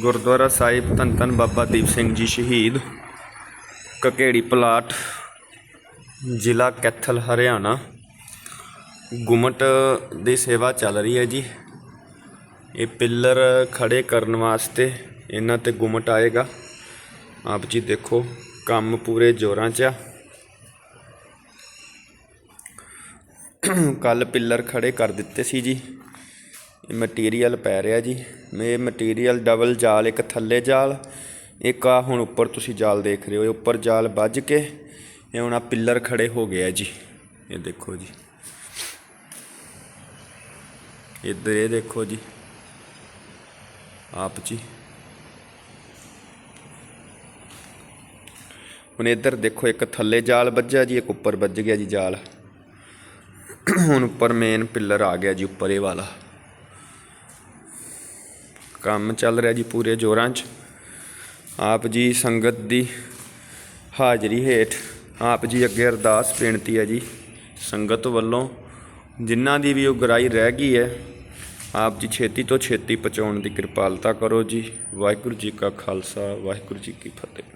ਗੁਰਦੁਆਰਾ ਸਾਹਿਬ ਧੰਨ ਧੰਨ ਬਾਬਾ ਦੀਪ ਸਿੰਘ ਜੀ ਸ਼ਹੀਦ, ਕਕੇੜੀ ਪਲਾਟ, ਜ਼ਿਲ੍ਹਾ ਕੈਥਲ, ਹਰਿਆਣਾ। ਗੁਮਟ ਦੀ ਸੇਵਾ ਚੱਲ ਰਹੀ ਹੈ ਜੀ। ਇਹ ਪਿੱਲਰ ਖੜੇ ਕਰਨ ਵਾਸਤੇ ਇਹਨਾਂ ਤੇ ਗੁਮਟ ਆਏਗਾ। ਆਪ ਜੀ ਦੇਖੋ, ਕੰਮ ਪੂਰੇ ਜ਼ੋਰਾਂ 'ਚ ਆ। ਕੱਲ ਪਿੱਲਰ ਖੜੇ ਕਰ ਦਿੱਤੇ ਸੀ ਜੀ। ਮਟੀਰੀਅਲ ਪੈ ਰਿਹਾ ਜੀ। ਇਹ ਮਟੀਰੀਅਲ ਡਬਲ ਜਾਲ, ਇੱਕ ਥੱਲੇ ਜਾਲ, ਇੱਕ ਆ ਹੁਣ ਉੱਪਰ ਤੁਸੀਂ ਜਾਲ ਦੇਖ ਰਹੇ ਹੋ। ਇਹ ਉੱਪਰ ਜਾਲ ਵੱਜ ਕੇ ਇਹ ਹੁਣ ਆ ਪਿੱਲਰ ਖੜੇ ਹੋ ਗਏ ਆ ਜੀ। ਇਹ ਦੇਖੋ ਜੀ। ਇੱਧਰ ਇਹ ਦੇਖੋ ਜੀ। ਆਪ ਜੀ। ਹੁਣ ਇੱਧਰ ਦੇਖੋ, ਇੱਕ ਥੱਲੇ ਜਾਲ ਵੱਜਿਆ ਜੀ, ਇੱਕ ਉੱਪਰ ਵੱਜ ਗਿਆ ਜੀ ਜਾਲ। ਹੁਣ ਉੱਪਰ ਮੇਨ ਪਿੱਲਰ ਆ ਗਿਆ ਜੀ, ਉੱਪਰ ਇਹ ਵਾਲਾ। ਕੰਮ ਚੱਲ ਰਿਹਾ ਜੀ ਪੂਰੇ ਜ਼ੋਰਾਂ 'ਚ। ਆਪ ਜੀ ਸੰਗਤ ਦੀ ਹਾਜ਼ਰੀ ਹੇਠ ਆਪ ਜੀ ਅੱਗੇ ਅਰਦਾਸ ਬੇਨਤੀ ਹੈ ਜੀ ਸੰਗਤ ਵੱਲੋਂ, ਜਿਨ੍ਹਾਂ ਦੀ ਵੀ ਉਗਰਾਈ ਰਹਿ ਗਈ ਹੈ, ਆਪ ਜੀ ਛੇਤੀ ਤੋਂ ਛੇਤੀ ਪਹੁੰਚਾਉਣ ਦੀ ਕਿਰਪਾਲਤਾ ਕਰੋ ਜੀ। ਵਾਹਿਗੁਰੂ ਜੀ ਕਾ ਖਾਲਸਾ, ਵਾਹਿਗੁਰੂ ਜੀ ਕੀ ਫਤਿਹ।